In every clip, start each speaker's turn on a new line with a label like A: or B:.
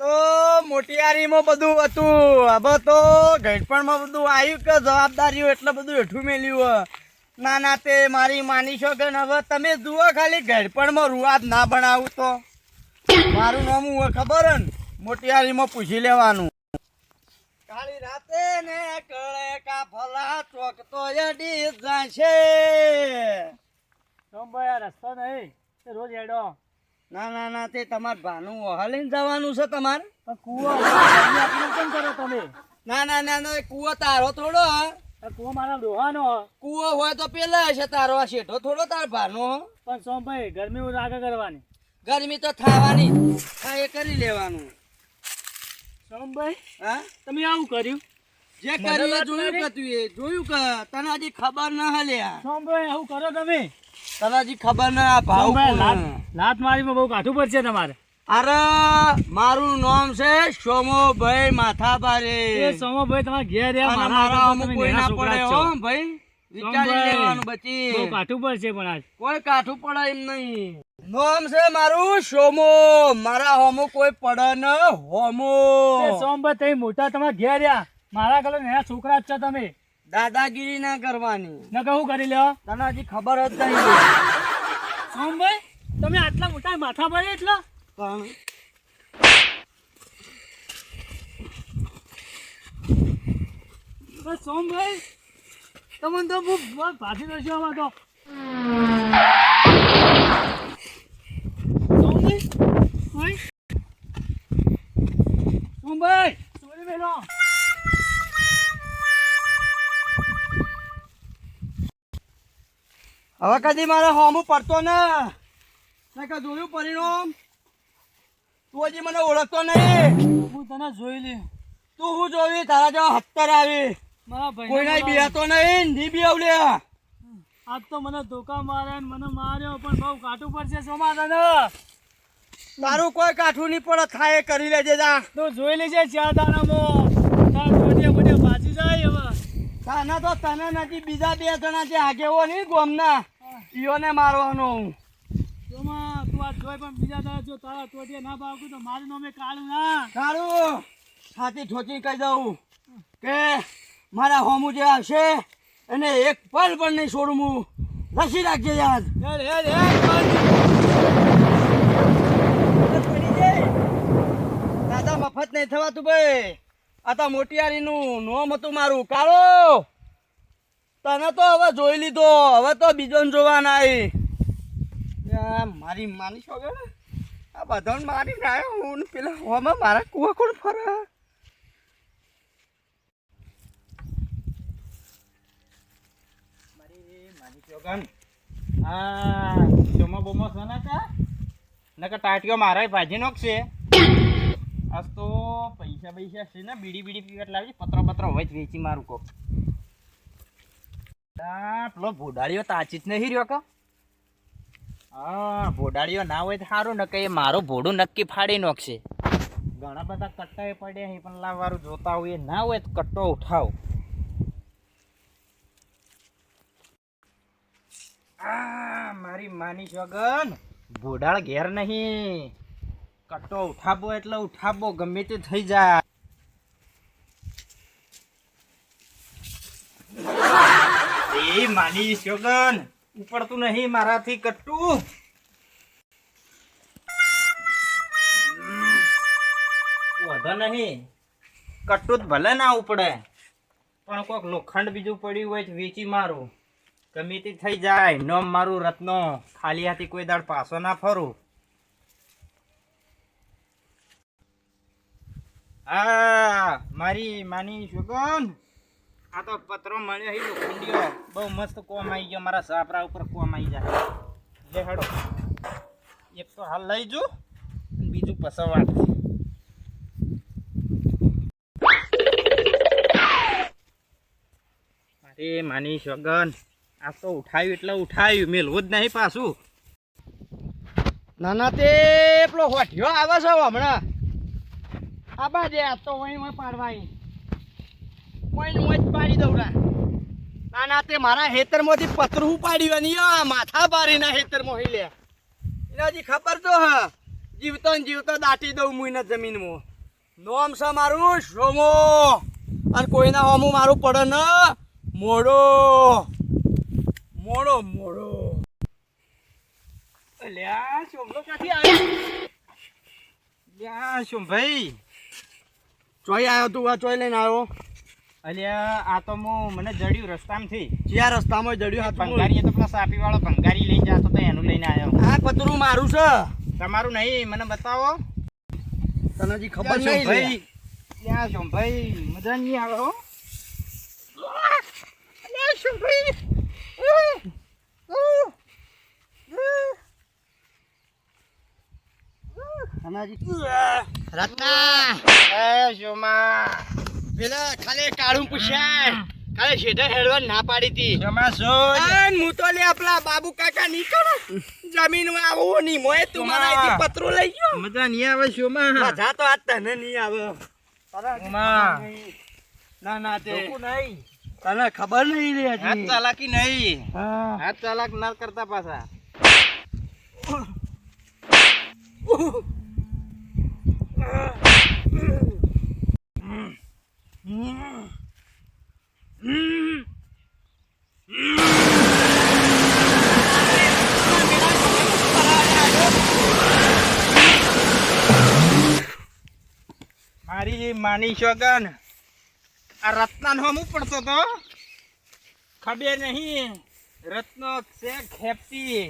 A: તો મોટિયારીમાં બધું હતું. હવે તો ઘડપણમાં બધું આવ્યું કે જવાબદારીઓ એટલે બધું હેઠું મેલ્યું. ના ના, તે મારી માની છો કે હવે તમે જુઓ ખાલી ઘડપણમાં રૂઆત ના બનાવું તો. મારું નામ હું ખબર ને? મોટિયારીમાં પૂછી લેવાનું. કાળી રાતે ને કળે કા ફલા ચોક તો અડી
B: જાય છે રસ્તો નહીં. રોજ હેડો.
A: ના ના ના તે તમારે ભાનું વહાલીને જવાનું છે તમારે.
B: કૂવો કેમ કરો તમે?
A: ના ના ના ના કૂવો તારો થોડો
B: કુવો મારા ડોહાનો
A: કુવો હોય તો પેલા હશે તારો આ શેઠો થોડો તાર ભાનો.
B: પણ સોમભાઈ ગરમી રાગે કરવાની.
A: ગરમી તો થવાની. હા એ કરી લેવાનું.
B: સોમભાઈ
A: હા?
B: તમે આવું કર્યું?
A: જે કર્યું જોયું કે તું એ? જોયું કે તને હજી ખબર ના હલ્યા
B: સોમભાઈ આવું કરો તમે.
A: તને હજી ખબર ના ભાવ
B: લાત મારીમાં બહુ કાઠું પડશે તમારે.
A: અરે મારું નામ છે સોમોભાઈ માથાભારે.
B: એ સોમોભાઈ તમારે ઘેર રહ્યા, મારા
A: અમુક કોઈ ના પડે હો ભાઈ. વિચારી લેવાનું બચી.
B: બહુ કાઠું પડશે પણ આજ.
A: કોઈ કાઠું પડે એમ નહીં. નામ છે મારું સોમો. મારા હોમો કોઈ પડે ન હોમો.
B: સોમભાઈ તઈ મોટા તમારે ઘેર રહ્યા. મારા ઘરે એના છોકરા જ છો તમે.
A: દાદાગીરી ના કરવાની.
B: ન કહું કરી લ્યો.
A: તને હજી ખબર જ નહીં.
B: સોમભાઈ તમે આટલા મોટા માથા પડે એટલા?
A: પણ
B: સોમભાઈ તમને તો બહુ ભાજી દો છો આમાં તો. સોમભાઈ સોમભાઈ સોરી બેનો.
A: હવે કદી મારે હોમું પડતો ને. કે જોયું પરિણામ? તું હજી મને ઓળખતો નહીં.
B: હું તને જોઈ લે
A: તું હું જોવી તારા જેવા હત્તર આવી. કોઈના બિયાતો નહીં ની બિયાવલ્યા
B: આજ તો મને ધોકા મારે મને માર્યો પણ બહુ કાઠું પડશે સોમા તને
A: તારું કોઈ કાઠું નહીં પડે થાય કરી લેજે જા.
B: તું જોઈ લેજે ચાર દાણામાં તાર મોઢે મોઢે ભાજી જાય હવે
A: તને તો તને નથી બીજા બે જણા જે આગેવો નહીં ગોમના. ઈઓને મારવાનો હું.
B: તું આ જોઈ પણ બીજા દાડા જો તારા ટોટીએ ના ભાવતું તો મારું નામે કાળું ના.
A: સારું છાતી ઠોચી કહી દઉં કે મારા હોમું જે આવશે એને એક પલ પણ નહીં છોડું હું. લસી રાખજે યાદ
B: હેડ હેડ હેડ
A: દાદા મફત નહીં થવાતું ભાઈ. આ તો મોટિયારીનું નોમ હતું મારું. કાળો! તને તો હવે જોઈ લીધો. હવે તો બીજો જોવા નાઈ. મારી માની છો આ બધાને મારી ના હું પેલા હોમાં મારા કુવા કોણ ફરે?
C: ચોગન આ ચોમા બોમો સોના કા? નકર ટાટીઓ મારા ભાજી નોખશે આજ તો પૈસા પૈસા છે ને, બીડી બીડી પીવટ લાવજી પત્ર પત્ર હોય જ વેચી મારું કો પેલો ભોડાળીઓ તાચી જ નહીં રહ્યો કો? હા ભોડાળીઓ ના હોય તો સારું, ને કે મારું ભોડું નક્કી ફાડી નાખશે. ઘણા બધા કટ્ટા પડ્યા છે, પણ લાવવાનું જોતા હોય ના હોય તો કટ્ટો ઉઠાવ. આ મારી માની છોગન ભોડાળ ઘેર નહીં. કટ્ટો ઉઠાબો એટલે ઉઠાબો, ગમે તે થઈ જાય. એ માની શોગન ઉપડતું નહીં મારાથી કટ્ટું વધો નહીં. કટ્ટું ભલે ના ઉપડે, પણ કોઈક લોખંડ બીજું પડ્યું હોય વેચી મારું. ગમે તે થઈ જાય, નોમ મારું રત્નો. ખાલી હાથી કોઈ દાડ પાછો ના ફરું. હા, મારી માની શુગન આ તો પત્રો મળ્યો હી લોખંડીયો બહુ મસ્ત કોમ આવી ગયો, મારા સાપરા ઉપર કોમ આવી જાય. લે હેડો. એક તો હાલ લઈ જો બીજું પસવા અરે, માની શગન આ તો ઉઠાવ્યું એટલે ઉઠાવ્યું મેલવું જ નહીં પાછું.
A: નાના તે, પેલો હોઠિયો આવે છે હમણાં. આ બાજે આ તો વહી વહી પાડવાય. કોઈ ને જ પાડી દઉં ના નાના તે મારા હેતરમાંથી પતરું પાડ્યું અને આ માથા પાડીના હેતરમાં હઈ લે એના હજી ખબર તો હ. જીવતો ને જીવતો દાટી દઉં હું એને જમીનમાં. નોમ છે મારું સોમો. અને કોઈના હોમું મારું પડે ને. મોડો. મોડો મોડો.
C: અલ્યા, સોમલો ક્યાંથી આવ્યો? લ્યા શું ભાઈ.
A: ચોઈ આવ્યો તું આ ચોઈ લઈને આવ્યો.
C: અલ્યા આ તો હું મને જડ્યું રસ્તામાંથી.
A: જ્યાં રસ્તામાં જડ્યું હાથ
C: ભંગારી તો પેલા સાપી વાળો ભંગારી લઈ જતો તો એનું લઈને આવ્યો.
A: આ પતરું મારું છે.
C: તમારું નહીં મને બતાવો.
A: તને હજી ખબર નહીં
C: ભાઈ
A: ભાઈ
C: છો ભાઈ મજા નહીં આવે હો. લ્યા શોભાઈ
A: તને હજી રત્ના!
C: એ શોમા
A: પેલા ખાલી કાળું પૂછ્યા. ખાલી શેઠે હેડવા ના પાડી હતી.
C: શોમા શું
A: હું તો લે આપલા બાબુ કાકા નીકળો. જમીનમાં આવું નહીં મોય તું મારા અહીંથી લઈ ગયો.
C: મજા નહીં આવે શોમા
A: મજા તો આજ તને નહીં આવે. ના ના તે
C: નહીં.
A: તને ખબર નહીં રે
C: હાથ ચાલાકી નહીં. હાથ ચાલાક ના કરતા પાછા. મારી માની શોગન આ રત્ના નો હું પડતો તો. ખબર નહીં, રત્નો છે ખેપતી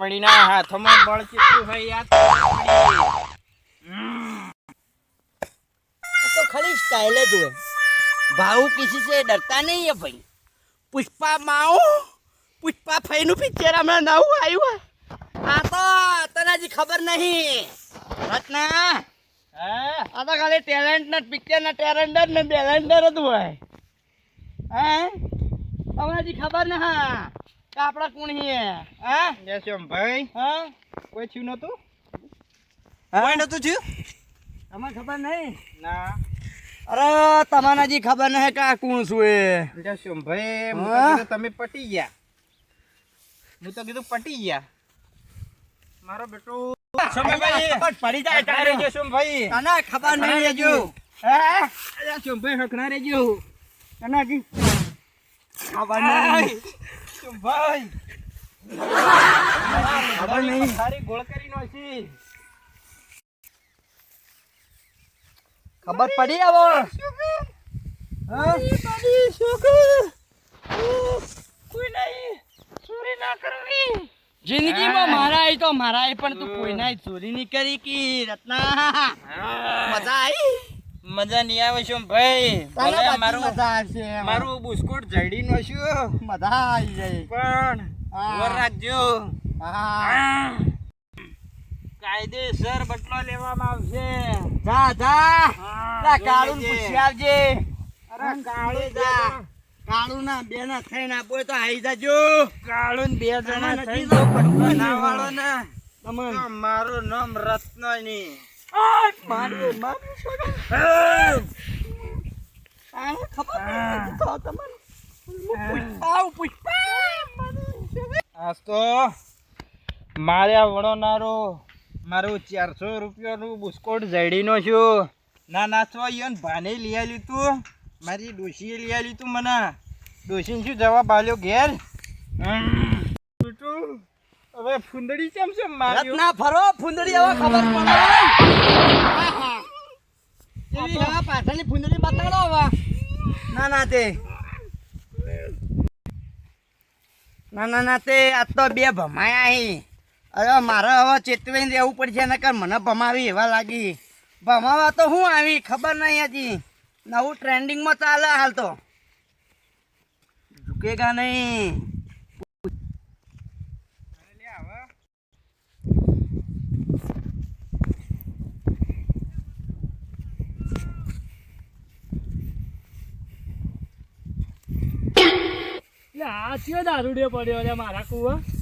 C: પડીના હાથમાં બળ કેટલું હોય યાદ
A: તો ખાલી સ્ટાઇલ જ હોય. ભાવ કિસી સે ડરતા નહીં હે ભાઈ. પુષ્પા માઓ પુષ્પા ફઈનું પિક્ચર હમણાં નવું આવ્યું આ તો તનાજી ખબર નહીં. રત્ના આ તો ખાલી ટેલેન્ટ ના પિક્ચર ના ટેલેન્ડર ને બેલેન્ડર જ હોય. હે? તમારી ખબર ના આપણા કોણ હે? હા
C: જયશ્યામ ભાઈ.
A: હા?
C: કોઈ થયું નતું
A: કોઈ નતું થયું? તમને ખબર નહીં?
C: ના.
A: અરે તમારા હજી ખબર નહીં કે આ કોણ છું એ?
C: જય ભાઈ હું તો
A: હા?
C: કીધું તમે પટી ગયા. હું તો કીધું પટી ગયા. મારો બેટો
A: ખબર પડી જાય
C: હકના
A: તારે.
C: રહેજો
A: ખબર નહીં રહેજો. હે?
C: અલ્યા શ્યામભાઈ, હકના રહેજો.
A: અનાજી ખબર નહીં. ખબર નહીં.
C: સારી ગોળ કરી નાખી.
A: ખબર પડી આવો?
C: કોઈ ના.
A: જિંદગીમાં મારા આઈ તો મારા પણ તું કોઈના ચોરી નહીં કરી કી રત્ના. મજા આવી
C: મજા નહીં આવે છે
A: ભાઈ?
C: મારું
A: મજા આવશે
C: મારું બુસ્કુટ જડી નાખ્યું
A: મજા આવી જાય
C: પણ રાખજો.
A: હા.
C: કાયદેસર બટલો લેવામાં આવશે.
A: જા જા. કાળું પૂછી આવજે.
C: અરે કાળું
A: જા. કાળું ના બે ના થઈને આપો તો આવી જાજો.
C: કાળું બે જણા થઈ
A: નથી તો
C: ના વાળો ના.
A: તમને
C: તો મારું નામ રત્નની.
A: મારું મારું ખબર પુષ્પા
C: આજ તો મારે આ વડોનારો મારું ચારસો રૂપિયાનું બુસ્કોટ જડીનો છું. ના નાચવા ઈયોને ભાને લઈ આવ્યું તું. મારી ડોશીએ લઈ આવ્યું તું મને. ડોશીને શું જવાબ આવ્યો ઘેર? હવે ફૂંદડી કેમ છે મારી
A: ના ફરો ફૂંદડી હવે ખબર પડે. એવી હવે પાછળની ફૂંદડી બતાડો હવે. ના ના તે. ના ના ના તે. આ તો બે ભમાયા અહીં અરે મારે હવે ચેતવીને રહેવું પડશે, નકર મને ભમાવી એવા લાગી. ભમાવા તો હું આવી, ખબર નહીં હજી. નવું ટ્રેન્ડિંગમાં ચાલે હાલ તો. ઝુકેગા નહીં.
B: આ ચિયો દારૂડે પડ્યો મારા કુવા?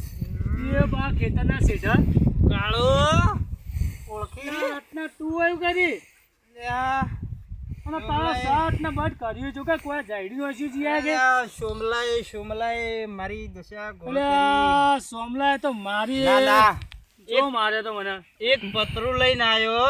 B: એ બા ખેતરના શેઠા
C: કાળો. ઓળખી?
B: રાતના તું એવું કરી. અને તારા શર્ટ ને બટ કર્યું જો કે કોઈ જાડ્યું હશે જીયા કે?
C: સોમલાએ સોમલાએ મારી દશા ગોળ.
B: સોમલાએ તો મારી જો મારે તો મને.
C: એક પતરું લઈને આવ્યો.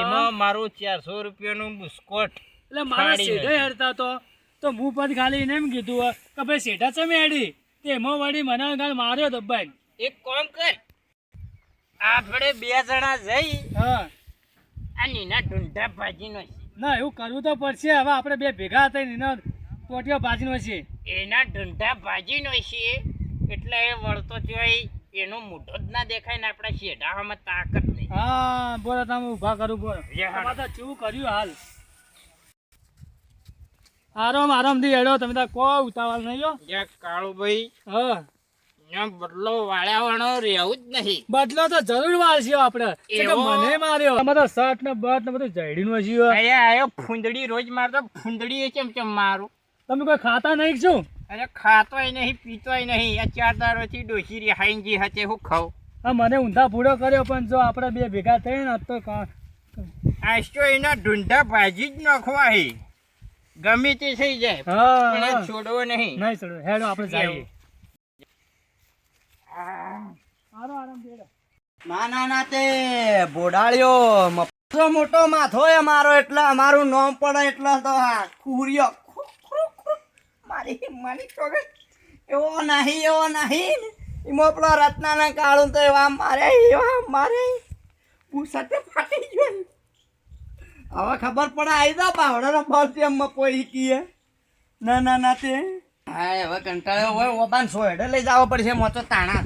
C: એમાં મારું ચારસો રૂપિયાનું બુસ્કોટ
B: એટલે મારા
C: ફાડી
B: હેરતા હતો તો. તો હું પણ ખાલી એને એમ કીધું કે ભાઈ શેઠા ચમે હેડી? તે એમાં વળી મને ગાલ માર્યો દબાઈ
C: એક કામ કર. આપણે બે જણા જઈ
B: હા.
C: આ નીના ઢુંઢા ભાજીનો છે.
B: ના એવું કરવું તો પડશે. હવે આપણે બે ભેગા થઈ એનો ટોટીઓ બાજીનો છે.
C: એના ઢૂંઢા ભાજીનો છે એટલે એ વળતો જોઈ એનો મોઢો જ ના દેખાય ને આપણા શેઢામાં તાકાત નહીં.
B: હા બોલો તમે ઊભા કરું બોલો.
C: હાલ.
B: તો કેવું કર્યું હાલ? આરામ આરામથી હેડો તમે તો કોઈ ઉતાવળ નહીં
C: કાળુભાઈ.
B: હા.
C: બદલો વાળ્યાવાનો રહેવું જ નહીં.
B: બદલો તો જરૂર વાળશે આપણે. મને માર્યો. આમાં શર્ટ ને બટ ને બધું જઈડીનું હશે હો.
C: અહીંયા આયો ફૂંદડી રોજ મારતો ફૂંદડી એ કેમ કેમ મારું?
B: તમે કોઈ ખાતા નહીં શું?
C: અરે ખાતોય નહીં પીતોય નહીં. આ ચાર દારોથી ડોસી રિહાઈનજી હતે હું ખાઉં.
B: હા મને ઊંધા પૂડો કર્યો પણ જો આપણે બે ભેગા થઈને ને તો
C: તો એના ઢૂંઢા ભાજી જ નાખવા હે ગમે તે થઈ જાય પણ છોડવો નહીં.
B: નહીં છોડવો. હેડો આપણે જઈએ
C: એવું.
B: આરામ આરામથી હેડો
A: ના ના ના તે બોડાળ્યો મફતો મોટો માથો એ મારો, એટલે અમારું નામ પડે એટલે તો હા, ખુરિયો. મારી મારી છોકરી એવો નહીં એવો નહીં. એમાં પેલો રત્નાને કાળું તો એવા મારે એવા મારે. પૂછતે ફાટી ગયો હવે ખબર પડે આવી દો બાવડાનો બળ એમ કોઈ કીએ ના ના ના, તે. હા હવે કંટાળ્યો હોય ઓબાન હેડે લઈ જવો પડશે મોતો તાણા.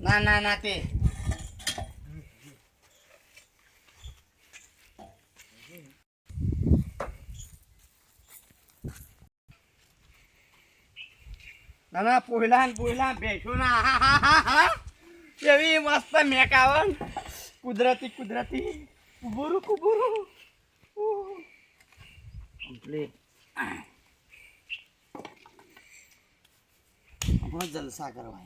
A: ના ના ના, તે. ના પોયલા ને પોયલા ભેંસો ના, હા હા એવી મસ્ત મેકાવન. કુદરતી કુદરતી. કુબુરુ કુબુરુ ઉહ. આપણે જલસા કરવા.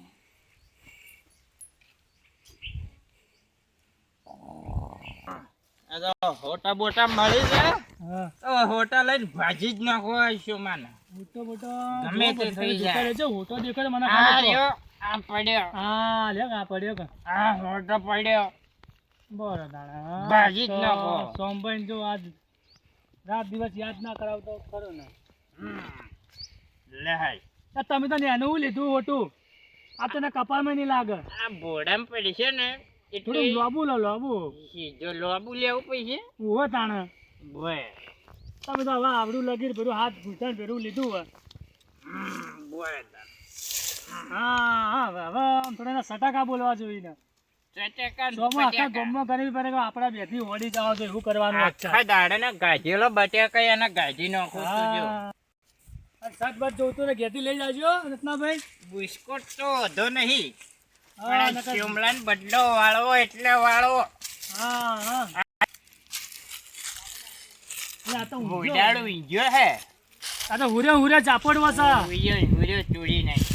C: હોટા બોટા મળી જાય
B: હા.
C: હોટા લઈને ભાજી જ નાખો શું માને
B: મોટો મોટો
C: ગમે તે થઈ જાય.
B: રહેજો મોટો દેખાય મને
C: આ રહ્યો આ પડ્યો.
B: હા લે આ પડ્યો
C: આ હોટો પડ્યો.
B: બરો દાણા
C: ભાજી જ નાખો.
B: સોમભાઈ જો આજ રાત દિવસ યાદ ના કરાવતો ખરો ને.
C: લે હાય
B: તમે તો એનું લીધું હોટું? આ તને કપાળમાં નહીં લાગે?
C: આ બોડામાં પડી છે ને
B: થોડું લોબુ લો લોબુ.
C: જો લોબુ લેવું પૈસે
B: ઊભો તાણે.
C: બોય.
B: તમે તો હવે આવડું લગીર પેલું હાથ ઘૂંટણ પેલું લીધું હોય.
C: બોય
B: હા હા હવે આમ થોડા સટાકા બોલવા જોઈએ ને.
C: ચટકા
B: સોમાં આખા ગામમાં કરવી પડે બેથી ઓડી જવા જોઈએ એવું કરવાનું
C: ગાજેલો બટેકા એને ગાજી નાખું છું
B: બાદ જોતું ને ઘેરથી લઈ જાજો રત્નાભાઈ.
C: બિસ્કોટ તો વધો નહીં. પણ બદલો વાળો એટલે વાળો.
B: હા હા. આ તો ઊંધિયો.
C: ભૂડાડું હે.
B: આ તો હુરે હુરે ચાપડ વસા
C: ઊંધિયો ઊંધિયો ચોરી નાખી.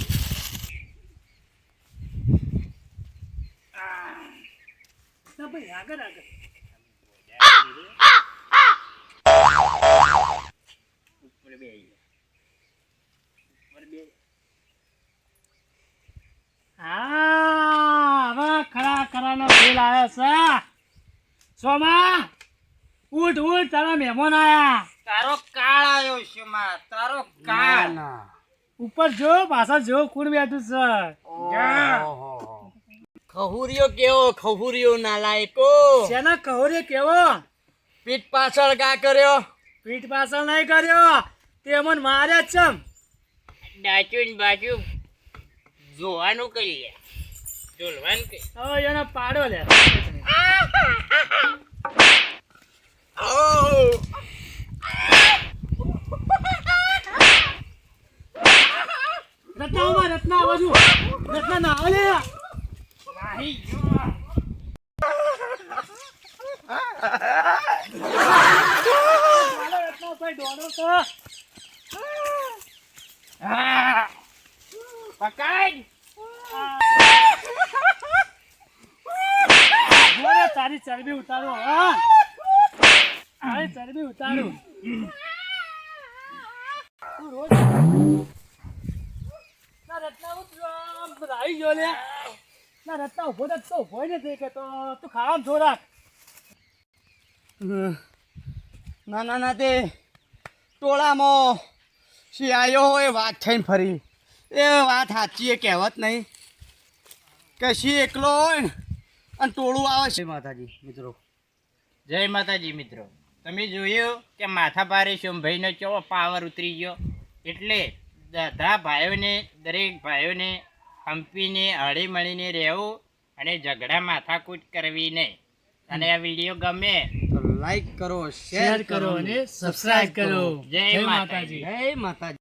B: ભાઈ આગળ આગળ.
C: ઉપર બેહી જા. ઉપર બેહી.
B: હા હવે ખરા આવ્યો છે. સોમા ઉઠ ઉઠ તારા મહેમાન આયા.
C: તારો કાળ આવ્યો છે માં તારો કાળ.
B: ઉપર જો પાછા જો કોણ બેઠું છે.
A: ખહુરિયો કેવો ખહુરિયો નાલાયકો.
B: શેના ખહુરિયો કેવો?
A: પીઠ પાછળ કા કર્યો?
B: પીઠ પાછળ નહીં કર્યો. તે મને માર્યા જ ચમ
C: ડાચું ને બાજુ જોવાનું કરી
B: હવે એનો પાડો લે. રત્ના આવા રત્ના આવા જો રત્ના ના આવે.
C: પકડ.
B: તારી ચરબી ઉતારો, હા. તારી ચરબી ઉતારો. રોજ ના, રત્ના ઉતરો રાઈ ગયો લે. ના રસ્તા ઊભો તો તો ઊભો નથી તો તું. ખાવાનું જો રાખ.
A: ના ના ના, તે ટોળામાં શિયાળો હોય વાત થઈને ફરી. એ વાત સાચી, એ કહેવત નહીં. કે શી એકલો હોય ને? અને ટોળું આવે છે. માતાજી મિત્રો.
C: જય માતાજી મિત્રો. તમે જોયું કે માથા ભારે સોમભાઈનો કેવો પાવર ઉતરી ગયો? એટલે બધા ભાઈઓને દરેક ભાઈઓને હંપીને હળી મળીને રહેવું અને ઝઘડા માથાકૂટ કરવી નહીં અને આ વીડિયો ગમે
A: તો લાઈક કરો
B: શેર કરો અને સબસ્ક્રાઇબ કરો.
C: જય માતાજી.
A: જય માતાજી.